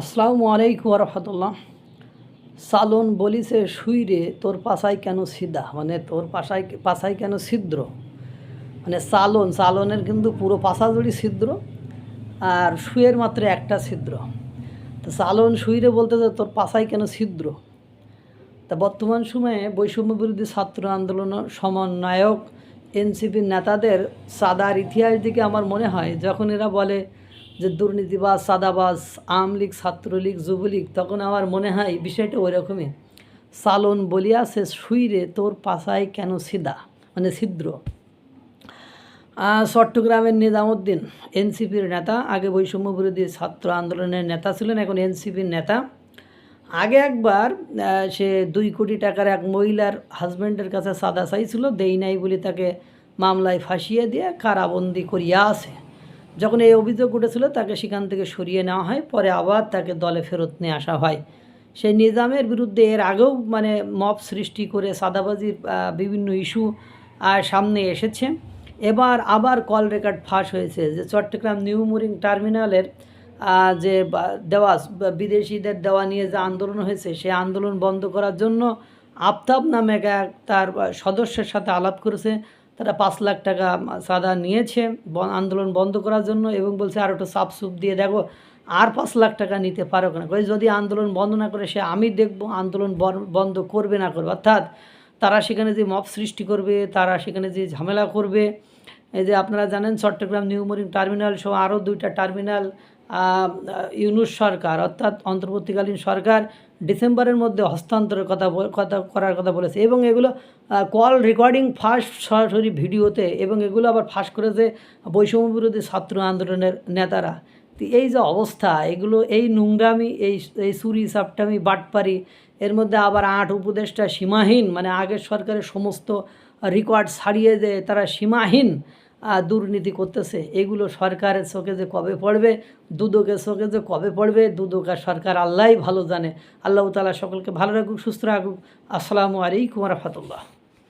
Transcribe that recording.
আসসালামু আলাইকুম রহমতুল্লাহ। সালন বলিছে শুইরে তোর পাশায় কেন সিধা? মানে তোর পাশায় পাশায় কেন ছিদ্র? মানে সালন, সালনের কিন্তু পুরো পাশা জুড়ি ছিদ্র আর শুয়ের মাত্র একটা ছিদ্র। তো সালন শুইরে বলতে যে তোর পাশায় কেন ছিদ্র? তা বর্তমান সময়ে বৈষম্য বিরোধী ছাত্র আন্দোলন সমন্বয়ক এনসিপির নেতাদের সাদার ইতিহাস দিকে আমার মনে হয়, যখন এরা বলে যে দুর্নীতিবাজ, সাদাবাজ আওয়ামী লীগ ছাত্রলীগ, যুবলীগ, তখন আমার মনে হয় বিষয়টা ওই রকমই সালন বলিয়া সে শুইরে, তোর পাশায় কেন সিদা মানে ছিদ্র। চট্টগ্রামের নিজামুদ্দিন, এনসিপির নেতা, আগে বৈষম্য বিরোধী ছাত্র আন্দোলনের নেতা ছিলেন, এখন এনসিপির নেতা। আগে একবার সে দুই কোটি টাকার এক মহিলার হাজব্যান্ডের কাছে সাদা চাইছিল দেই নাই বলে তাকে মামলায় ফাঁসিয়ে দিয়ে কারাবন্দি করিয়া আছে যখন এই অভিযোগ উঠেছিল তাকে সেখান থেকে সরিয়ে নেওয়া হয়, পরে আবার তাকে দলে ফেরত নিয়ে আসা হয়। সেই নিজামের বিরুদ্ধে এর আগেও মানে মপ সৃষ্টি করে সাদাবাজির বিভিন্ন ইস্যু সামনে এসেছে। এবার আবার কল রেকর্ড ফাঁস হয়েছে যে চট্টগ্রাম নিউ মুরিং টার্মিনালের যে দেওয়া, বিদেশিদের দেওয়া নিয়ে যে আন্দোলন হয়েছে সেই আন্দোলন বন্ধ করার জন্য আফতাব নামে এক তার সদস্যের সাথে আলাপ করেছে। তারা পাঁচ লাখ টাকা সাদা নিয়েছে আন্দোলন বন্ধ করার জন্য এবং বলছে আর একটু সাপ সুপ দিয়ে দেখো, আর পাঁচ লাখ টাকা নিতে পারো না কই যদি আন্দোলন বন্ধ না করে সে আমি দেখব, আন্দোলন বন- বন্ধ করবে না করবে। অর্থাৎ তারা সেখানে যে মপ সৃষ্টি করবে, তারা সেখানে যে ঝামেলা করবে, এই যে আপনারা জানেন চট্টগ্রাম নিউ মরিং টার্মিনাল সহ আরও দুইটা টার্মিনাল ইউনুস সরকার, অর্থাৎ অন্তর্বর্তীকালীন সরকার ডিসেম্বরের মধ্যে হস্তান্তরের কথা কথা করার কথা বলেছে এবং এগুলো কল রেকর্ডিং ফাঁস সরাসরি ভিডিওতে এবং এগুলো আবার ফাঁস করেছে বৈষম্য বিরোধী ছাত্র আন্দোলনের নেতারা। এই যে অবস্থা, এগুলো, এই নোংরামি, এই এই চুরি, সাপটামি, বাটপারি, এর মধ্যে আবার আট উপদেষ্টা সীমাহীন মানে আগের সরকারের সমস্ত রেকর্ড ছাড়িয়ে যে তারা সীমাহীন দুর্নীতি করতেছে। এগুলো সরকারের চোখে যে কবে পড়বে, দুদকের চোখে যে কবে পড়বে, দুদক আর সরকার আল্লাহই ভালো জানে। আল্লাহ তালা সকলকে ভালো রাখুক, সুস্থ রাখুক। আসসালামু আলাইকুম রহমতুল্লাহ।